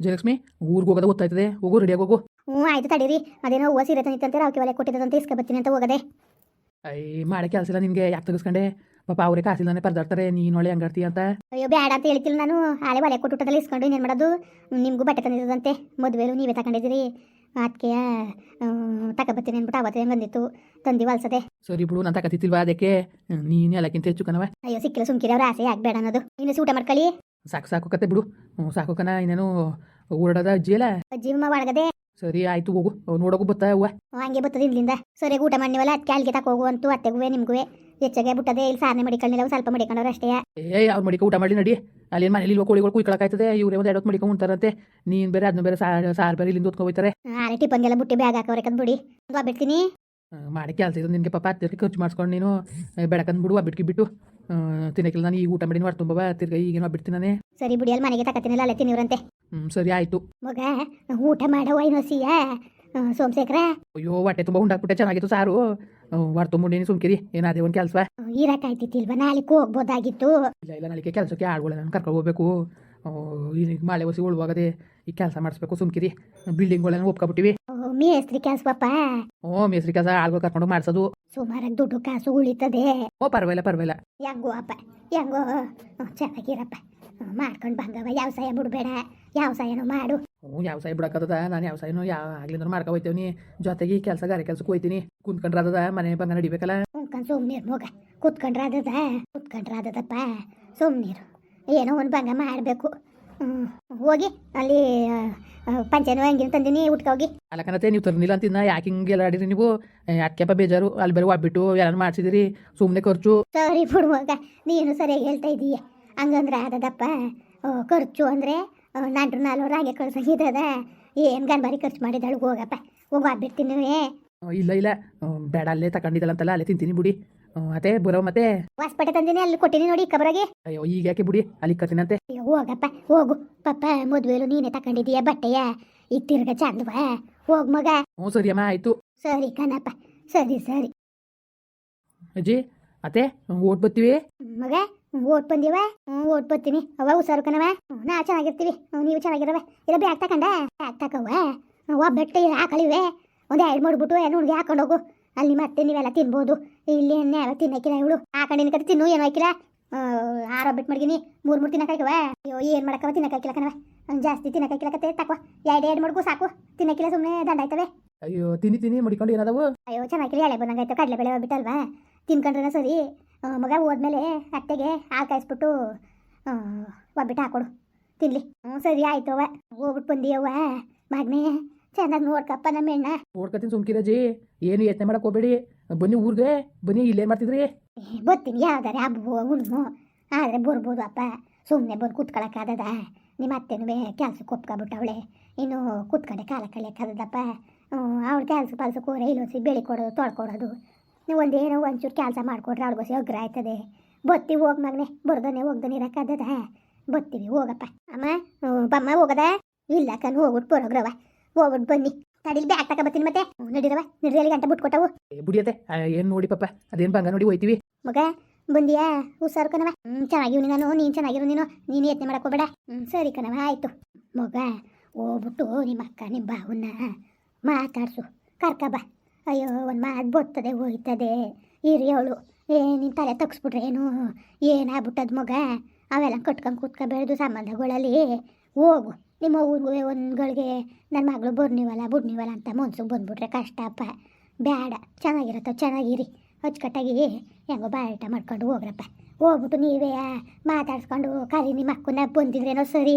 ಜಯಲಕ್ಷ್ಮಿ ಊರಿಗೆ ಹೋಗೋದ ಗೊತ್ತಾಯ್ತದೆ. ಹೋಗು ರೆಡಿಯಾಗಿ ಹೋಗು. ಹ್ಞೂ ಆಯ್ತು ತಡೀರಿ. ಅದೇನೋ ಹೂವು ಸೀರೆ ತಂದಿತ್ತಂತೆ ಅವಕ್ಕೆ ಒಲೆ ಕೊಟ್ಟಿದ್ದಂತೆ ಇಸ್ಕೊಬತ್ತೀನಿ ಅಂತ ಹೋಗದೆ. ಅಯ್ಯ ಮಾಡಿ ಕೆಲಸ ಇಲ್ಲ ನಿನಗೆ ಯಾಕೆ ತೆಗಿಸ್ಕೊಂಡೆ? ಪಾಪ ಅವರೇ ಕಾಸಿಲ್ದಾನೆ ಪರ್ದಾಡ್ತಾರೆ ನೀನು ಒಳ್ಳೆ ಹಂಗಾಡ್ತಿ ಅಂತ. ಅಯ್ಯೋ ಬೇಡ ಅಂತ ಹೇಳ್ತಿಲ್ಲ ನಾನು. ಹಾಳೆ ಒಲೆ ಕೊಟ್ಟುಟ್ಟದಲ್ಲಿ ಇಸ್ಕೊಂಡು ಏನು ಮಾಡೋದು? ನಿಮಗೂ ಬಟ್ಟೆ ತಂದಿದ್ದದಂತೆ. ಮದುವೆಲು ನೀವೇ ತಗೊಂಡಿದ್ದೀರಿ. ಅದಕ್ಕೆ ತಗೊಬತ್ತೀನಿ ಅಂದ್ಬಿಟ್ಟು ಅವತ್ತೇ ಬಂದಿತ್ತು. ತಂದಿ ವಲ್ಸದೆ. ಸರಿ ಬಿಡು ನಾನು ತಗತಿತ್ತಿಲ್ವಾ ಅದಕ್ಕೆ? ನೀನು ಎಲ್ಲಕ್ಕಿಂತ ಹೆಚ್ಚು ಕಣವ ಅಯ್ಯೋ ಸಿಕ್ಕಿಲ್ಲ ಸುಮ್ಕಿರಿ ಅವ್ರ ಆಸೆ ಆಗ್ಬೇಡ ಅನ್ನೋದು. ನೀನು ಊಟ ಮಾಡ್ಕೊಳ್ಳಿ. ಸಾಕು ಸಾಕು ಕತೆ ಬಿಡು. ಹ್ಞೂ ಸಾಕು ಕಣ ಇನ್ನೇನು ಓಡದ ಅಜ್ಜಿಯಲ್ಲ ಅಜ್ಜಿ ಅಮ್ಮ ಒಳಗದೆ. ಸರಿ ಆಯ್ತು ಹೋಗು. ನೋಡೋಕು ಬತ್ತಾ ಹೂವ ಹಂಗೆ ಬರ್ತದೆ ಇಲ್ಲಿಂದ. ಸರಿ ಊಟ ಮಾಡಿವಲ್ಲ ಅದಕ್ಕೆ ಅಲ್ಲಿಗೆ ತಕೋಗು ಅಂತೂ ಅತ್ತೆಗುವೆ ನಿಮ್ಗುವೆ. ಹೆಚ್ಚಾಗೆ ಬಿಟ್ಟದೆ ಇಲ್ಲಿ ಸಾರನೆ ಮಡಿಕೊಳ್ಳಿಲ್ಲ ಸ್ವಲ್ಪ ಮಡಿಕೊಂಡವ್ರು ಅಷ್ಟೇ. ಏ ಅವ್ರು ಮಡಿಕ ಊಟ ಮಾಡಿ ನಡಿ. ಅಲ್ಲಿ ಮನೇಲಿ ಇಲ್ವ ಕೋಳಿಗಳು ಕುಯ್ಕೊಳಕಾಯ್ತದೆ ಇವ್ರೇ ಒಂದು ಎರಡು ಮಡಿಕೊಂಡು ಉಂಟಾರಂತೆ. ನೀನು ಬೇರೆ ಅದನ್ನ ಬೇರೆ ಸಾರು ಸಾರು ಬೇರೆ ಇಲ್ಲಿಂದ ಹೋಗ್ತಾರೆ ಆರೆ ಟಿಫನ್ಗೆಲ್ಲ ಬುಟ್ಟಿ ಬ್ಯಾಗ್ ಹಾಕವ್ರೆ ಕದ್ ಬಿಡಿ ಬಿಡ್ತೀನಿ ಮಾಡಿ ಕೆಲಸ ಇದು ನಿನಗೆ ಪಾಪ ಹತ್ತಿರಕ್ಕೆ ಖರ್ಚು ಮಾಡ್ಸ್ಕೊಂಡು ನೀನು ಬೆಳಕಂದ್ ಬಿಡು ಬಿಟ್ಕಿ ಬಿಟ್ಟು. ತಿನ್ನಕ್ಕಿಲ್ಲ. ನಾನು ಈಗ ಊಟ ಮಾಡಿ ಹೊರ ತುಂಬ ತಿರ್ಗ ಈಗೇನೋ ಬಿಡ್ತೀನಿ ನಾನೇ. ಸರಿ ಬಿಡಿ ಅಲ್ಲಿ ಮನೆಗೆ ತಕತ್ತಿನಲ್ಲ ಅಲ್ಲೇ ತಿನ್ನಿವ್ರಂತೆ. ಹ್ಮ್ ಸರಿ ಆಯ್ತು. ಮಗ ಊಟ ಮಾಡವ ಇನ್ನೊಸಿಯ ಸೋಮಶೇಖರ. ಅಯ್ಯೋ ಹೊಟ್ಟೆ ತುಂಬ ಉಂಡಾಕ್ಬಿಟ್ಟೆ ಚೆನ್ನಾಗಿತ್ತು ಸಾರು. ಹೊರ ತುಂಬಿಡೀನಿ ಸುಮ್ಕಿರಿ. ಏನಾದೇ ಒಂದು ಕೆಲಸ. ಇರಕ್ಕಾಯ್ತಿತ್ತಿಲ್ವ ನಾಳೆಗೆ ಹೋಗ್ಬೋದಾಗಿತ್ತು. ಇಲ್ಲ ಇಲ್ಲ ನಾಳೆಗೆ ಕೆಲಸಕ್ಕೆ ಆಳ್ಗೊಳ್ಳ ನಾನು ಕರ್ಕೊಂಡು ಹೋಗ್ಬೇಕು. ಈಗ ಮಳೆ ಒಸಿ ಉಳುವಾಗದೆ ಈ ಕೆಲಸ ಮಾಡಿಸ್ಬೇಕು ಸುಮ್ಕಿರಿ. ಬಿಲ್ಡಿಂಗ್ಗಳೆಲ್ಲ ಒಪ್ಕೊಬಿಟ್ಟಿವಿ. ಓ, ಮೇಸ್ತ್ರಿ ಪಾಪ. ಓ ಮೇಸ್ತ್ರಿ ಕೆಲಸ ಆಳ್ಗಳು ಕರ್ಕೊಂಡು ಮಾಡಿಸೋದು. ಸುಮಾರಾಗಿ ದುಡ್ಡು ಕಾಸು ಉಳಿತದೆ. ಓ ಪರವಾಗಿಲ್ಲ ಪರವಾಗಿಲ್ಲ. ಹೆಂಗೋ ಅಪ್ಪ ಹೆಂಗೋ. ಚೆನ್ನಾಗಿರಪ್ಪ. ಮಾಡ್ಕೊಂಡು ಬಂಗವ ವ್ಯವಸಾಯ ಬಿಡ್ಬೇಡ. ವ್ಯವಸಾಯನೂ ಮಾಡು. ಹ್ಞೂ ಯಾವ ಸಹಾಯ ಬಿಡಕ್ಕದ ನಾನು ಯಾವ ಸಹಾಯನು ಯಾವ ಆಗ್ಲಿಂದ ಮಾಡ್ಕೊ ಹೋಯ್ತೇವ್ನಿ. ಜೊತೆಗೆ ಈ ಕೆಲಸ ಗಾರೆ ಕೆಲ್ಸಕ್ಕೆ ಹೋಯ್ತೀನಿ. ಕುಂತ್ಕೊಂಡ್ರೆ ಅದದ ಮನೆ ಬಂಗ ನಡಿಬೇಕಲ್ಲ ಕುಂತ್ಕೊಂಡು ಸುಮ್ಮನೆ ಮಗ. ಕುತ್ಕೊಂಡ್ರೆ ಅದದ ಕುತ್ಕೊಂಡ್ರೆ ಅದದಪ್ಪ ಸುಮ್ನೀರು. ಏನೋ ಒಂದು ಭಂಗ ಮಾಡಬೇಕು. ಹೋಗಿ ಅಲ್ಲಿ ಪಂಚನ ಹಂಗಿನ ತಂದಿನಿ ಊಟಕ್ಕೆ ಹೋಗಿ. ಅಲ್ಲ ಕಣತೆ ನೀವು ತರ್ನಿಲ್ಲ ಅಂತಿದ್ನ? ಯಾಕೆ ಹಿಂಗೆ ಆಡಿರಿ ನೀವು? ಯಾಕೆಪ್ಪ ಬೇಜಾರು? ಅಲ್ಲಿ ಬೇರೆ ಒಬ್ಬಿಟ್ಟು ಎಲ್ಲ ಮಾಡ್ಸಿದಿರಿ? ಸುಮ್ಮನೆ ಖರ್ಚು? ಸರಿ ಬಿಡುವಾಗ ನೀನು ಸರಿಯಾಗಿ ಹೇಳ್ತಾ ಇದೀಯ. ಹಂಗಂದ್ರೆ ಅದದಪ್ಪ ಖರ್ಚು ಅಂದರೆ ನಾಲ್ಕು ನಾಲ್ವರು ಹಾಗೆ ಕಳ್ಸಂಗಿದ್ದದ ಏನು ಗನ್ಬಾರಿ ಖರ್ಚು ಮಾಡಿದಳು ಹೋಗಪ್ಪ. ಹೋಗಿ ಒಬ್ಬಿಡ್ತೀನಿ ಇಲ್ಲ ಇಲ್ಲ. ಬೇಡ ಅಲ್ಲೇ ತಗೊಂಡಿದ್ದಲ್ಲ ಅಂತಲ್ಲ ಅಲ್ಲೇ ತಿಂತೀನಿ ಬಿಡಿ. ಅತ್ತೆ ಬರೋ ಮತ್ತೆ. ಹೊಸ್ಪೇಟೆ ತಂದಿನಿ ಅಲ್ಲಿ ಕೊಟ್ಟಿನಿ ನೋಡಿ ಕಬರಾಗಿ. ಅಯ್ಯೋ ಈಗ ಯಾಕೆ ಬಿಡಿ? ಅಲ್ಲಿ ಕತ್ತಿನಂತೆ ಅಯ್ಯೋ ಹೋಗಪ್ಪ ಹೋಗು. ಪಪ್ಪ ಮದುವೆಲು ನೀನೇ ತಕೊಂಡಿದೀಯ ಬಟ್ಟೆಯ? ಈಗ ತಿರ್ಗ ಚಂದವ? ಹೋಗ್ ಮಗ. ಹ್ಞೂ ಸರಿ ಅಮ್ಮ ಆಯಿತು. ಸರಿ ಕಣಪ್ಪ ಸರಿ ಸರಿ. ಅಜ್ಜಿ ಅತ್ತೆ ಓಟ್ ಬರ್ತೀವಿ? ಮಗ ಓಟ್ ಬಂದಿವ? ಓಟ್ ಬರ್ತೀನಿ. ಅವ ಹುಷಾರು ಕಣವ ನಾ ಚೆನ್ನಾಗಿರ್ತೀವಿ. ನೀವು ಚೆನ್ನಾಗಿರವ ಇಲ್ಲ ಬ್ಯಾಗ್ ತಕೊಂಡ? ಬ್ಯಾಗ್ ತಕವ ಬೆಟ್ಟ ಹಾಕಳಿವೆ. ಒಂದು ಎರಡು ಮಾಡ್ಬಿಟ್ಟು ಏನು ಹುಡುಗಿ ಹಾಕೊಂಡು ಹೋಗು. ಅಲ್ಲಿ ಮತ್ತೆ ನೀವೆಲ್ಲ ತಿನ್ಬೋದು. ಇಲ್ಲಿ ಎಣ್ಣೆ ಎಲ್ಲ ತಿನ್ನಕಿಲ್ಲ ಇವಳು. ಹಾಕೊಂಡಿನ ಕತೆ ತಿನ್ನು ಏನು ಹಾಕಿಲ್ಲ? ಆರೋ ಬಿಟ್ಟು ಮಡ್ಗಿನಿ. ಮೂರು ಮೂರು ತಿನ್ನಕ್ಕಾಯ್ಕವ ಅಯ್ಯೋ ಏನು ಮಾಡಕ್ಕವ? ತಿನ್ನಕ್ಕಾಯ್ಕಿಲ್ಲ ಕಣವ ಜಾಸ್ತಿ ತಿನ್ನಕ್ಕಾಯ್ಕಿಲ್ಲ ಕತೆ. ತಕವ ಎರಡು ಎರಡು ಮಡ್ಗು ಸಾಕು. ತಿನ್ನಕ್ಕಿಲ್ಲ ಸುಮ್ಮನೆ ದಂಡ ಆಯ್ತವೆ. ಅಯ್ಯೋ ತಿನ್ನಿ ತಿನ್ನಿ ಮಡಿಕೊಂಡು ಏನಾದವು? ಅಯ್ಯೋ ಚೆನ್ನಾಗಿಲ್ಲ ಎಳೆ ಬಂದಂಗಾಯ್ತು ಕಡಲೆಬೇಳೆ ಹೋಗ್ಬಿಟ್ಟಲ್ವಾ? ತಿನ್ಕೊಂಡ್ರೆ ಸರಿ. ಮಗ ಹೋದ್ಮೇಲೆ ಅತ್ತೆಗೆ ಹಾಲು ಕಾಯಿಸ್ಬಿಟ್ಟು ಆ, ಒಬ್ಬಿಟ್ಟು ಹಾಕೊಡು. ತಿನ್ಲಿ. ಹ್ಞೂ ಸರಿ ಆಯ್ತು ಅವ್ವ. ಹೋಗ್ಬಿಟ್ಟು ಬಂದಿಯವ್ವ ಮಗನೇ ಚೆನ್ನಾಗಿ ನೋಡ್ಕಪ್ಪ ನಮ್ಮ ನೋಡ್ಕತ್ತೀನಿ ಸುಮ್ಕಿರಜ್ಜಿ. ಏನು ಯತ್ನ ಮಾಡಕ್ ಹೋಗ್ಬೇಡಿ. ಬನ್ನಿ ಊರಿಗೆ ಬನ್ನಿ ಇಲ್ಲೇನು ಮಾಡ್ತಿದ್ರಿ? ಬರ್ತೀನಿ ಯಾವ್ದಾರೆ ಹಬ್ಬ ಉಳ್ಮು ಆದ್ರೆ ಬರ್ಬೋದು ಅಪ್ಪ ಸುಮ್ಮನೆ ಬಂದು ಕೂತ್ಕೊಳಕ್ಕಾದದ ನಿಮ್ಮ ಅತ್ತೆನೂ ಕೆಲ್ಸಕ್ಕೆ ಒಪ್ಕೊಬಿಟ್ಟವಳೆ. ಇನ್ನು ಕೂತ್ಕೊಂಡೆ ಕಾಲ ಆದದಪ್ಪ. ಅವಳು ಕೆಲಸ ಪಲ್ಸ ಕೋರೆ ಇಲ್ಲೊಂದ್ಸಿ ಬೆಳಿ ಕೊಡೋದು ತೊಳ್ಕೊಡೋದು. ನೀವು ಒಂದೇನೋ ಒಂಚೂರು ಕೆಲಸ ಮಾಡಿಕೊಡ್ರೆ ಅವಳಿಗೋಸಿ ಅಗ್ರ ಆಯ್ತದೆ. ಬತ್ತೀವಿ ಹೋಗಿ ಮಗನೆ ಬರ್ದನೆ ಹೋಗ್ದನೆ ಇರೋಕ್ಕಾದದ ಬತ್ತೀವಿ ಹೋಗಪ್ಪ. ಅಮ್ಮ ಬಮ್ಮ ಹೋಗದ? ಇಲ್ಲ ಕಣ್ ಹೋಗ್ಬಿಟ್ಟು ಬರೋಗ್ರವ. ಹೋಗ್ಬಿಟ್ಟು ಬನ್ನಿ. ತಡಿಲ್ ಬ್ಯಾಗ್ ತಕ ಬರ್ತೀನಿ ಮತ್ತೆ. ನಡಿರವ ನಡೀರವ ನಡೀರಿ ಅಲ್ಲಿ ಗಂಟೆ ಬಿಟ್ಕೊಟ್ಟವು ಕೊಟ್ಟವು. ಬುಡಿಯತೆ ಏನು ನೋಡಿ ಪಾಪ ಅದೇನು ಬಂಗ ನೋಡಿ ಹೋಯ್ತೀವಿ. ಮಗ ಬಂದಿಯಾ? ಹುಷಾರು ಕಣವ ಹ್ಞೂ ಚೆನ್ನಾಗಿವ್ನಿ ನಾನು ನೀನು ಚೆನ್ನಾಗಿರು ನೀನು. ನೀನು ಯತ್ನೆ ಮಾಡಕ್ ಹೋಗ್ಬೇಡ. ಹ್ಞೂ ಸರಿ ಕಣವ ಆಯಿತು. ಮಗ ಹೋಗ್ಬಿಟ್ಟು ನಿಮ್ಮ ಅಕ್ಕ ನಿಮ್ಮ ಬಾವುನ್ನ ಮಾತಾಡ್ಸು. ಕರ್ಕ ಬಾ. ಅಯ್ಯೋ ಒಂದು ಮಾತು ಬರ್ತದೆ ಹೋಯ್ತದೆ. ಇರಿ ಅವಳು. ಏ ನಿನ್ನ ತಲೆ ತಗ್ಸ್ಬಿಟ್ರೆ ಏನು? ಏನಾಗ್ಬಿಟ್ಟದ ಮಗ? ಅವೆಲ್ಲ ಕಟ್ಕೊಂಡು ಕೂತ್ಕೊಬೇಡ್ದು ಸಂಬಂಧಗಳಲ್ಲಿ. ಹೋಗು. ನಿಮ್ಮ ಊರಿಗೆ ಒಂದ್ಗಳಿಗೆ ನನ್ನ ಮಗಳು ಬರ್ನಿವಲ್ಲ ಬುಡ್ನಿವಲ್ಲ ಅಂತ ಮನ್ಸಿಗೆ ಬಂದ್ಬಿಟ್ರೆ ಕಷ್ಟಪ್ಪ ಬೇಡ ಚೆನ್ನಾಗಿರತ್ತ ಚೆನ್ನಾಗಿರಿ. ಅಚ್ಚುಕಟ್ಟಾಗಿ ಹೆಂಗೋ ಬಾಯಾಟ ಮಾಡ್ಕೊಂಡು ಹೋಗ್ರಪ್ಪ. ಹೋಗ್ಬಿಟ್ಟು ನೀವೇ ಮಾತಾಡ್ಸ್ಕೊಂಡು ಖಾಲಿ ನಿಮ್ಮ ಅಕ್ಕನ ಬಂದಿದ್ರೇನೋ ಸರಿ.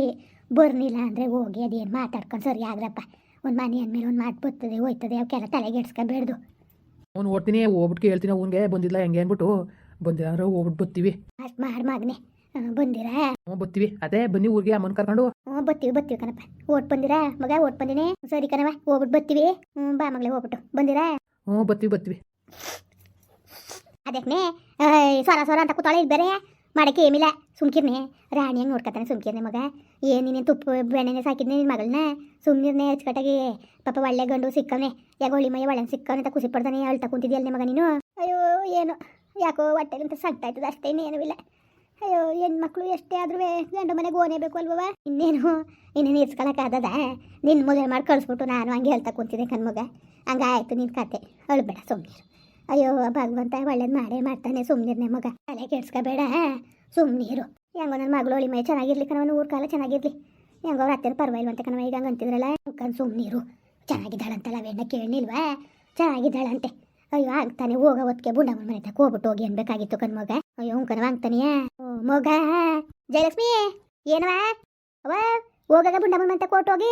ಬರ್ನಿಲ್ಲ ಅಂದರೆ ಹೋಗಿ ಅದೇನು ಮಾತಾಡ್ಕೊಂಡು ಸರಿ ಆಗ್ರಪ್ಪ. ಒಂದು ಮನೆ ಅಂದಮೇಲೆ ಒಂದು ಮಾತು ಬರ್ತದೆ ಹೋಯ್ತದೆ ಅವಕ್ಕೆಲ್ಲ ತಲೆಗೆಡ್ಸ್ಕೊಬೇಡ್ದು ಅವ್ನು ಓಡ್ತೀನಿ ಹೋಗ್ಬಿಟ್ಟು ಹೇಳ್ತೀನಿ ಅವ್ನಿಗೆ ಬಂದಿಲ್ಲ ಹೆಂಗೆ ಅಂದ್ಬಿಟ್ಟು ಬಂದಿಲ್ಲ ಅಂದ್ರೆ ಹೋಗ್ಬಿಟ್ಟು ಬರ್ತೀವಿ. ಅಷ್ಟು ಮಾಡಿ ಮಗನೆ. ಬಂದಿರಾ? ಹ್ಞೂ ಬರ್ತೀವಿ ಅದೇ ಬನ್ನಿ ಊರಿಗೆ ಅಮ್ಮನ ಕರ್ಕೊಂಡು. ಹ್ಞೂ ಬತ್ತೀವಿ ಬರ್ತೀವಿ ಕಣಪ್ಪ. ಓಟ್ ಬಂದಿರಾ? ಮಗ ಓಟ್ ಬಂದಿನಿ. ಸರಿ ಕಣವ ಹೋಗ್ಬಿಟ್ಟು ಬರ್ತೀವಿ ಹ್ಞೂ ಬಾ ಮಗಳೇ ಹೋಗ್ಬಿಟ್ಟು. ಬಂದಿರಾ? ಹ್ಞೂ ಬರ್ತೀವಿ ಬತ್ತೀವಿ. ಅದಕ್ಕೆ ಸ್ವರ ಸ್ವರ ಅಂತ ಕೂತಾಳೆ ಬೇರೆ ಮಾಡಕ್ಕೆ ಏಮಿಲ್ಲ ಸುಮ್ಕಿರ್ನೆ. ರಾಣಿ ಹಂಗೆ ನೋಡ್ಕೊತಾನೆ ಸುಮ್ಕಿರ್ನೆ ಮಗ. ಏನು ನೀನು ತುಪ್ಪ ಬೆಣ್ಣೆನೆ ಸಾಕಿದ್ನೆ ನಿನ್ನ ಮಗಳನ್ನ ಸುಮ್ಮನಿರ್ನೆ ಅಚ್ಚುಕಟ್ಟಾಗಿ. ಪಾಪ ಒಳ್ಳೆ ಗಂಡು ಸಿಕ್ಕವನೆ. ಯಾಕೆ ಒಳ್ಳೆ ಮೈ ಒಳ್ಳೆ ಸಿಕ್ಕವನೆ ಅಂತ ಖುಷಿ ಪಡ್ತಾನೆ ಅಳ್ತಾ ಕುಂತಿದ್ಯಲ್ಲ ಮಗ ನೀನು? ಅಯ್ಯೋ ಏನು. ಯಾಕೋ ಹೊಟ್ಟೆಗಂತ ಸಂಕ್ತಾಯ್ತದ ಆಯ್ತದ ಅಷ್ಟೇ ಏನೂ ಇಲ್ಲ. ಅಯ್ಯೋ, ಹೆಣ್ಮಕ್ಳು ಎಷ್ಟೇ ಆದ್ರೂ ಗಂಡು ಮನೆಗೆ ಓನೇಬೇಕು ಅಲ್ವವ ಇನ್ನೇನು ಇನ್ನೇನು ಇರ್ಸ್ಕೊಳಕ್ಕಾಗದ ನಿನ್ನ ಮದುವೆ ಮಾಡಿ ಕಳಿಸ್ಬಿಟ್ಟು ನಾನು ಹಂಗೆ ಹೇಳ್ತಾ ಕುಂತಿದ್ದೆ ಕಣ್ಮಗ. ಹಂಗಾಯ್ತು ನಿನ್ನ ಕತೆ. ಅಳ್ಬೇಡ ಸುಮ್ಮನಿರು ಅಯ್ಯೋ, ಭಗವಂತ ಒಳ್ಳೇದು ಮಾಡೇ ಮಾಡ್ತಾನೆ ಸುಮ್ಮನಿರ್ನೆ ಮಗ. ತಲೆ ಕೆಡ್ಸ್ಕೋಬೇಡ. ಸುಮ್ಮನಿರು ಹೆಂಗ ನನ್ನ ಮಗಳು ಒಳಿ ಮೈ ಚೆನ್ನಾಗಿರ್ಲಿ ಕಣವನು ಊರ್ ಕಾಲ ಚೆನ್ನಾಗಿರ್ಲಿ. ಹೆಂಗೋ ಅವ್ರ ಅತ್ತೆನ ಪರವಾಗಿಲ್ವಂತೆ ಕಣವ ಈಗ ಅಂತಿದ್ರಲ್ಲ? ಕಣ್ ಸುಮ್ಮನಿರು ಚೆನ್ನಾಗಿದ್ದಾಳಂತಲ್ಲ ಅವೆಣ್ಣ ಕೇಳಿಲ್ವಾ? ಚೆನ್ನಾಗಿದ್ದಾಳಂತೆ. ಅಯ್ಯೋ, ಆಗ್ತಾನೆ, ಹೋಗ ಹೊತ್ತಿಗೆ ಬುಂಡಮ್ಮನ ಮನೆ ತಕ್ಕ ಹೋಗ್ಬಿಟ್ಟು ಹೋಗಿ ಅನ್ಬೇಕಾಗಿತ್ತು ಕಣ್ಮಗ? ಅಯ್ಯೋ ಕಣವ ಆಗ್ತಾನೆಯಾ? ಮಗ ಜಯಲಕ್ಷ್ಮಿ ಏನವ ಅವ ಹೋಗಾಗ ಬುಂಡಮ್ಮನ ಅಂತ ಹೋಗಿ.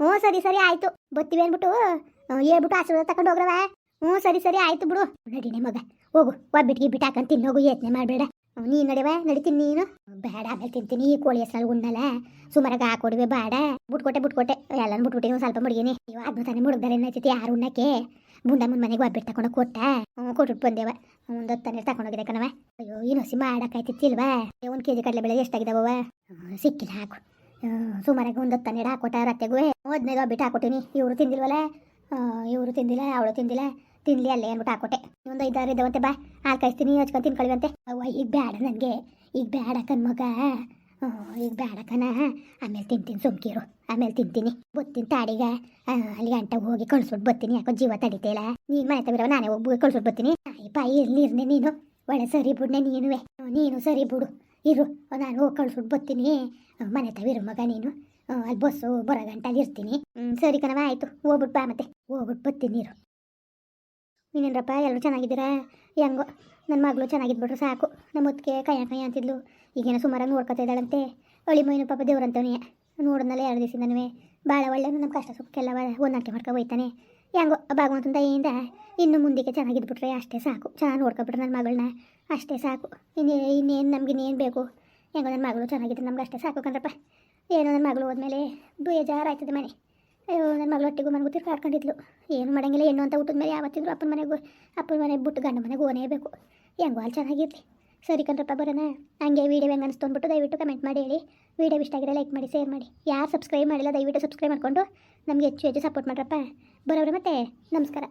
ಹ್ಞೂ, ಸರಿ ಸರಿ, ಆಯ್ತು. ಬತ್ತೀವಿ ಅಂದ್ಬಿಟ್ಟು ಹೇಳ್ಬಿಟ್ಟು ಆಶೀರ್ವಾದ ತಗೊಂಡು ಹೋಗ್ರವ ಹ್ಞೂ, ಸರಿ ಸರಿ, ಆಯ್ತು ಬಿಡು. ನಡಿನೇ ಮಗ, ಹೋಗು. ಒಬ್ಬಿಟ್ಟಿಗೆ ಬಿಟ್ಟು ಹಾಕೊಂಡು ತಿನ್ನೋಗು ಯೋಚನೆ ಮಾಡಬೇಡ. ನೀನು ನಡೆವ, ನಡಿತೀನಿ ನೀನು. ಬೇಡ ಆಮೇಲೆ ತಿಂತೀನಿ, ಈ ಕೋಳಿ ಹೆಸರು ಉಣ್ಣಲ್ಲ. ಸುಮಾರಾಗ ಹಾಕೊಡುವೆ ಬೇಡ ಬಿಟ್ಕೊಟ್ಟೆ ಬಿಟ್ಕೊಟ್ಟೆ. ಎಲ್ಲಾನು ಬಿಟ್ಬಿಟ್ಟಿ ಒಂದು ಸ್ವಲ್ಪ ಮಡಗೀನಿ. ಇವಾಗ ತಾನೇ ಮುಡುಗ್ದಾರೆ ಏನೈತಿ ಯಾರು ಉಣ್ಣಕ್ಕೆ? ಬುಂಡಮ್ಮನ ಮನೆಗೆ ಒಬ್ಬಿಟ್ಟು ತಕೊಂಡು ಕೊಟ್ಟ. ಕೊಟ್ಬಿಟ್ಟು ಬಂದೇವ. ಒಂದು ನೀರು ತಗೊಂಡೋಗಿದೆ ಕಣವ ಅಯ್ಯೋ ಏನು ಹಸಿ ಮಾಡಕ್ಕಾಯ್ತಿತ್ತಿಲ್ವಾ ಒಂದು ಕೆ ಜಿ ಕಡಲೆಬೇಳೆ ಬೆಳೆ ಹ್ಮ್, ಸಿಕ್ಕಿಲ್ಲ ಹಾಕು. ಸುಮಾರಾಗಿ ಒಂದು ಹೊತ್ತಾನೆ ಹಾಕೊಟ್ಟ ರತ್ತೆಗೂ. ಹದಿನೈದು ಒಬ್ಬಿಟ್ಟು ಹಾಕೊಟ್ಟಿನಿ ಇವರು ತಿಂದಿಲ್ವಲ್ಲ? ಇವರು ತಿಂದಿಲ್ಲ ಅವಳು ತಿಂದಿಲ್ಲ. ತಿನ್ಲಿ ಅಲ್ಲೇ ಅಂದ್ಬಿಟ್ಟು ಹಾಕೊಟ್ಟೆ. ಒಂದು ಐದಾರು ಇದ್ದಾವಂತೆ ಬಾ. ಹಾಲು ಕಾಯಿಸ್ತೀನಿ ಹಚ್ಕೊಂಡು ತಿನ್ಕೊಳ್ವಂತೆ. ಅವ್ವ ಈಗ ಬೇಡ ನನಗೆ ಈಗ ಬೇಡ ಕಣ್ಮಗ ಈಗ ಬೇಡ ಕಣ. ಆಮೇಲೆ ತಿಂತೀನಿ ಸುಮ್ಕಿರು. ಆಮೇಲೆ ತಿಂತೀನಿ. ಬತ್ತೀನಿ ತಾಡಿಗ. ಅಲ್ಲಿ ಗಂಟ ಹೋಗಿ ಕಳ್ಸ್ಬಿಟ್ಟು ಬರ್ತೀನಿ ಯಾಕೋ ಜೀವ ತಡಿತೇಲ ನೀನು ಮನೆ ತಗಿರೋ ನಾನೇ ಹೋಗಿ ಕಳ್ಸ್ಬಿಟ್ಟು ಬರ್ತೀನಿ ತಾಯಿ ಪಾಯಿ ನೀನು. ಒಳ್ಳೆ ಸರಿ ಬಿಡ್ನೆ ನೀನುವೆ. ನೀನು ಸರಿ ಬಿಡು. ಇರು. ನಾನು ಹೋಗಿ ಕಳ್ಸ್ಬಿಟ್ಟು ಬರ್ತೀನಿ ಮನೆ ತವಿರು ಮಗ ನೀನು. ಅಲ್ಲಿ ಬಸ್ಸು ಬರೋ ಗಂಟೆ ಅಲ್ಲಿ ಇರ್ತೀನಿ ಸರಿ ಕಣವ ಆಯಿತು. ಹೋಗ್ಬಿಟ್ಟು ಬಾ ಮತ್ತೆ. ಹೋಗ್ಬಿಟ್ಟು ಬರ್ತೀನಿ ಇರು. ಇನ್ನೇನಪ್ಪ ಎಲ್ಲರೂ ಚೆನ್ನಾಗಿದ್ದೀರಾ? ಹೆಂಗೋ ನನ್ನ ಮಗಳು ಚೆನ್ನಾಗಿದ್ಬಿಟ್ರೆ ಸಾಕು. ನಮ್ಮ ಮುತ್ತಿಗೆ ಕೈಯ ಕೈ ಅಂತಿದ್ಲು. ಈಗೇನೋ ಸುಮಾರಾಗಿ ನೋಡ್ಕೊತಾ ಇದ್ದಾಳಂತೆ. ಅಳಿ ಮೈನು ಪಾಪ ದೇವ್ರಂತವನೇ. ನೋಡಿದ್ನಲ್ಲ ಎರಡು ದಿವಸದಿಂದನೂ ಭಾಳ ಒಳ್ಳೆ ನಮ್ಮ ಕಷ್ಟ ಸುಖಕ್ಕೆಲ್ಲ ಹೊಂದಾಣಿಕೆ ಮಾಡ್ಕೊ ಹೋಯ್ತಾನೆ. ಹೆಂಗೋ ಭಗವಂತನ ದಯಿಂದ ಇನ್ನು ಮುಂದಕ್ಕೆ ಚೆನ್ನಾಗಿದ್ಬಿಟ್ರೆ ಅಷ್ಟೇ ಸಾಕು. ಚೆನ್ನಾಗಿ ನೋಡ್ಕೊಬಿಟ್ರೆ ನನ್ನ ಮಗಳನ್ನ ಅಷ್ಟೇ ಸಾಕು. ಇನ್ನೇ, ಇನ್ನೇನು ನಮ್ಗೆ ಇನ್ನೇನು ಬೇಕು? ಹೆಂಗೋ ನನ್ನ ಮಗಳು ಚೆನ್ನಾಗಿದ್ರೆ ನಮ್ಗೆ ಅಷ್ಟೇ ಸಾಕು ಕಣ್ರಪ್ಪ. ಏನೋ ನನ್ನ ಮಗಳು ಹೋದ್ಮೇಲೆ ಬೇಜಾರಾಯ್ತದೆ ಮನೆ. ಅಯ್ಯೋ ನನ್ನ ಮಗಳು ಒಟ್ಟಿಗೂ ಮನೆಗೂ ತಿರ್ಗಾಡ್ಕೊಂಡಿದ್ಲು ಏನು ಮಾಡಂಗಿಲ್ಲ, ಹೆಣ್ಣು ಅಂತ ಊಟದ ಮೇಲೆ ಯಾವತ್ತಿದ್ರು ಅಪ್ಪನ ಮನೆಗೂ ಅಪ್ಪನ ಮನೆಗೆ ಬಿಟ್ಟು ಗಂಡ ಮನೆಗೆ ಓನೇಬೇಕು ಹೆಂಗೋ ಅಲ್ಲಿ ಚೆನ್ನಾಗಿರ್ಲಿ. ಸರಿ ಕಣ್ರಪ್ಪ, ಬರೋಣ. ಹಂಗೆ ವೀಡಿಯೋ ಹೆಂಗೆ ಅನಿಸ್ತು ಅಂದ್ಬಿಟ್ಟು ದಯವಿಟ್ಟು ಕಮೆಂಟ್ ಮಾಡಿ ಹೇಳಿ. ವೀಡಿಯೋ ಇಷ್ಟ ಆಗಿರೋ ಲೈಕ್ ಮಾಡಿ ಶೇರ್ ಮಾಡಿ. ಯಾರು ಸಬ್ಸ್ಕ್ರೈಬ್ ಮಾಡಿಲ್ಲ, ದಯವಿಟ್ಟು ಸಬ್ಸ್ಕ್ರೈಬ್ ಮಾಡಿಕೊಂಡು ನಮಗೆ ಹೆಚ್ಚು ಹೆಚ್ಚು ಸಪೋರ್ಟ್ ಮಾಡ್ರಪ್ಪ. ಬರೋವ್ರೆ ಮತ್ತೆ. ನಮಸ್ಕಾರ.